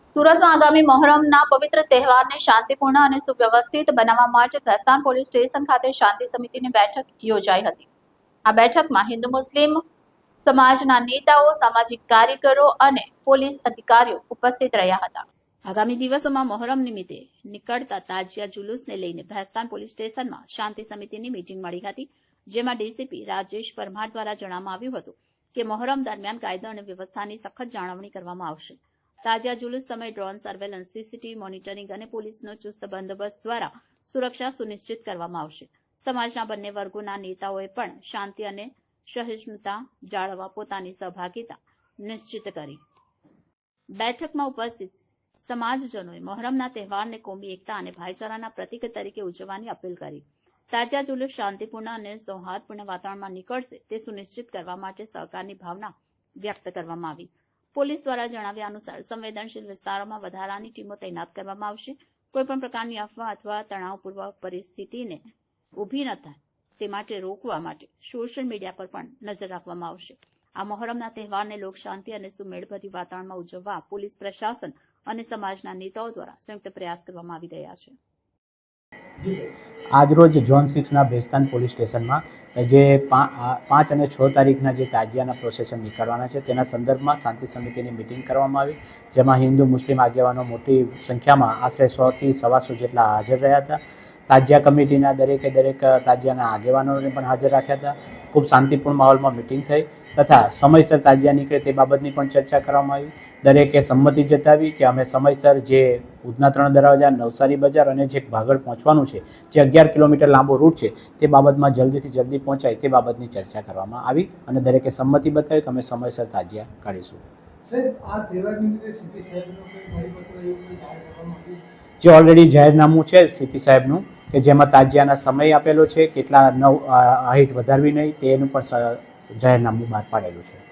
સુરતમાં આગામી મહોરમના પવિત્ર તહેવારને શાંતિપૂર્ણ અને સુવ્યવસ્થિત બનાવવા માટે ભેસ્તાન પોલીસ સ્ટેશન ખાતે શાંતિ સમિતિની બેઠક યોજાઈ હતી. આ બેઠકમાં હિન્દુ મુસ્લિમ સમાજના નેતાઓ, સામાજિક કાર્યકરો અને પોલીસ અધિકારીઓ ઉપસ્થિત રહ્યા હતા. આગામી દિવસોમાં મહોરમ નિમિત્તે નીકળતા તાજિયા જુલુસને લઈને ભેસ્તાન પોલીસ સ્ટેશનમાં શાંતિ સમિતિની મીટિંગ મળી હતી, જેમાં ડીસીપી રાજેશ પરમાર દ્વારા જણાવવામાં આવ્યું હતું કે મહોરમ દરમિયાન કાયદો અને વ્યવસ્થાની સખત જાળવણી કરવામાં આવશે. તાજિયા જુલુસ સમયે ડ્રોન સર્વેલન્સ, સીસીટીવી મોનિટરિંગ અને પોલીસનો ચુસ્ત બંદોબસ્ત દ્વારા સુરક્ષા સુનિશ્ચિત કરવામાં આવશે. સમાજના બંને વર્ગોના નેતાઓએ પણ શાંતિ અને સહિષ્ણુતા જાળવવા પોતાની સહભાગીતા નિશ્ચિત કરી. બેઠકમાં ઉપસ્થિત સમાજજનોએ મહોરમના તહેવારને કોમી એકતા અને ભાઈચારાના પ્રતીક તરીકે ઉજવવાની અપીલ કરી. તાજા જુલુસ શાંતિપૂર્ણ અને સૌહાર્દપૂર્ણ વાતાવરણમાં નીકળશે તે સુનિશ્ચિત કરવા માટે સહકારની ભાવના વ્યક્ત કરવામાં આવી. પોલીસ દ્વારા જણાવ્યા અનુસાર સંવેદનશીલ વિસ્તારોમાં વધારાની ટીમો તૈનાત કરવામાં આવશે. કોઈપણ પ્રકારની અફવા અથવા તણાવપૂર્વક પરિસ્થિતિને ઊભી ન થાય. તે માટે રોકવા માટે સોશિયલ મીડિયા પર પણ નજર રાખવામાં આવશે. આ મહોરમના તહેવારને લોક શાંતિ અને સુમેળભરી વાતાવરણમાં ઉજવવા પોલીસ પ્રશાસન અને સમાજના નેતાઓ દ્વારા સંયુક્ત પ્રયાસ કરવામાં આવી રહ્યા છે. આજરોજ ઝોન સિક્સના ભેસ્તાન પોલીસ સ્ટેશનમાં જે પાંચ અને છ તારીખના જે તાજિયાના પ્રોસેસન નીકળવાના છે, તેના સંદર્ભમાં શાંતિ સમિતિની મિટિંગ કરવામાં આવી, જેમાં હિન્દુ મુસ્લિમ આગેવાનો મોટી સંખ્યામાં આશરે સોથી સવાસો જેટલા હાજર રહ્યા હતા. તાજિયા કમિટીના દરેકે દરેક તાજિયાના આગેવાનોને પણ હાજર રાખ્યા હતા. ખૂબ શાંતિપૂર્ણ માહોલમાં મિટિંગ થઈ તથા સમયસર તાજિયા નીકળે તે બાબતની પણ ચર્ચા કરવામાં આવી. દરેકે સંમતિ જતાવી કે અમે સમયસર જે ઉધના ત્રણ દરવાજા નવસારી બજાર અને જે ભાગળ પહોંચવાનું છે જે અગિયાર કિલોમીટર લાંબો રૂટ છે તે બાબતમાં જલ્દીથી જલ્દી પહોંચાય તે બાબતની ચર્ચા કરવામાં આવી અને દરેકે સંમતિ બતાવી કે અમે સમયસર તાજિયા કાઢીશું. સાહેબ આ તહેવાર નિમિત્તે સીપી સાહેબનો કોઈ પરિપત્ર એવું કોઈ જાહેર કરવામાં આવ્યું? જે ઓલરેડી જાહેરનામું છે સીપી સાહેબનું કે જેમાં તાજિયાના સમય આપેલો છે, કેટલા નવ હાઈટ વધારવી નહીં, તેનું પણ જાહેરનામું બહાર પાડેલું છે.